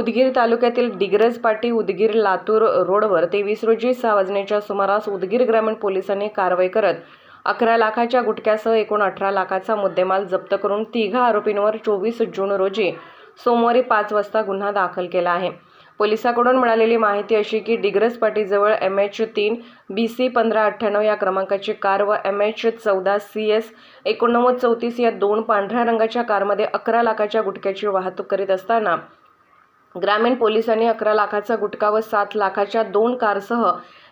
उदगीर तालुक्यातील डिग्रज पाटी उदगीर लातूर रोडवर तेवीस रोजी सहा वाजण्याच्या सुमारास उदगीर ग्रामीण पोलिसांनी कारवाई करत अकरा लाखाच्या गुटख्यासह एकूण अठरा लाखाचा मुद्देमाल जप्त करून तिघा आरोपींवर चोवीस जून रोजी सोमवारी पाच वाजता गुन्हा दाखल केला आहे. पोलिसांकडून मिळालेली माहिती अशी की डिग्रज पाटीजवळ एम एच तीन बी सी पंधरा अठ्ठ्याण्णव या क्रमांकाची कार व एम एच चौदा सी एस एकोणनव्वद चौतीस या दोन पांढऱ्या रंगाच्या कारमध्ये अकरा लाखाच्या गुटख्याची वाहतूक करीत असताना ग्रामीण पोलिसांनी अकरा लाखाचा गुटखा व सात लाखाच्या दोन कारसह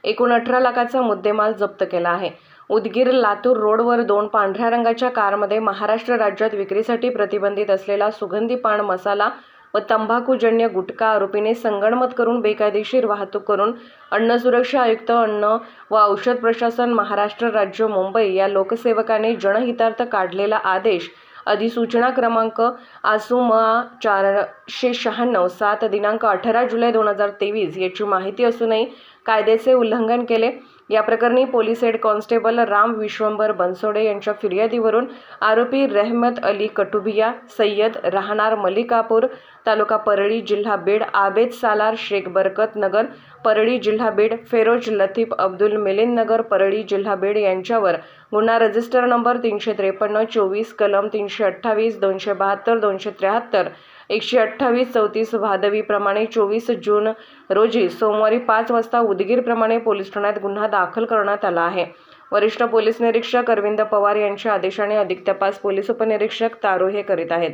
एकूण अठरा लाखाचा मुद्देमाल जप्त केला आहे. उदगीर लातूर रोडवर दोन पांढऱ्या रंगाच्या कारमध्ये महाराष्ट्र राज्यात विक्रीसाठी प्रतिबंधित असलेला सुगंधी पान मसाला व तंबाखूजन्य गुटखा आरोपीने संगणमत करून बेकायदेशीर वाहतूक करून अन्न सुरक्षा आयुक्त अन्न व औषध प्रशासन महाराष्ट्र राज्य मुंबई या लोकसेवकाने जनहितार्थ काढलेला आदेश अधिसूचना क्रमांक आसुमा चारशे शहाण्णव सात दिनांक अठरा जुलै दोन हजार तेवीस याची माहिती असूनही कायद्याचे उल्लंघन केले. या प्रकरणी police head constable Ram Vishwambhar Bansode यांच्या फिर्यादीवरून आरोपी रहमत अली कटुबिया सय्यद राहणार मलिकापूर तालुका परळी जिल्हा बीड आबेद सालार शेख बरकत नगर परळी जिल्हा बीड फेरोज लतीफ अब्दुल मिलिंद नगर परळी जिल्हा बीड यांच्यावर गुन्हा रजिस्टर नंबर तीनशे त्रेपन्न चोवीस कलम तीनशे अठ्ठावीस दोनशे बहात्तर दोनशे त्र्याहत्तर एकशे अठ्ठावीस चौतीस भादवीप्रमाणे चोवीस जून रोजी सोमवारी पाच वाजता उदगीरप्रमाणे पोलीस ठाण्यात गुन्हा दाखल करण्यात आला आहे. वरिष्ठ पोलीस निरीक्षक अरविंद पवार यांच्या आदेशाने अधिक तपास पोलीस उपनिरीक्षक तारोहे करीत आहेत.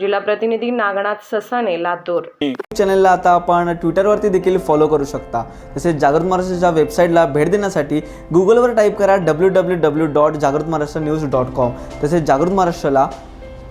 जिल्हा प्रतिनिधी नागनाथ ससाने लातूर. चॅनलला आता आपण ट्विटरवरती देखील फॉलो करू शकता. तसेच जागृत महाराष्ट्राच्या वेबसाईटला भेट देण्यासाठी गुगलवर टाईप करा डब्ल्यू डब्ल्यू डब्ल्यू डॉट जागृत महाराष्ट्र न्यूज डॉट कॉम तसेच जागृत महाराष्ट्राला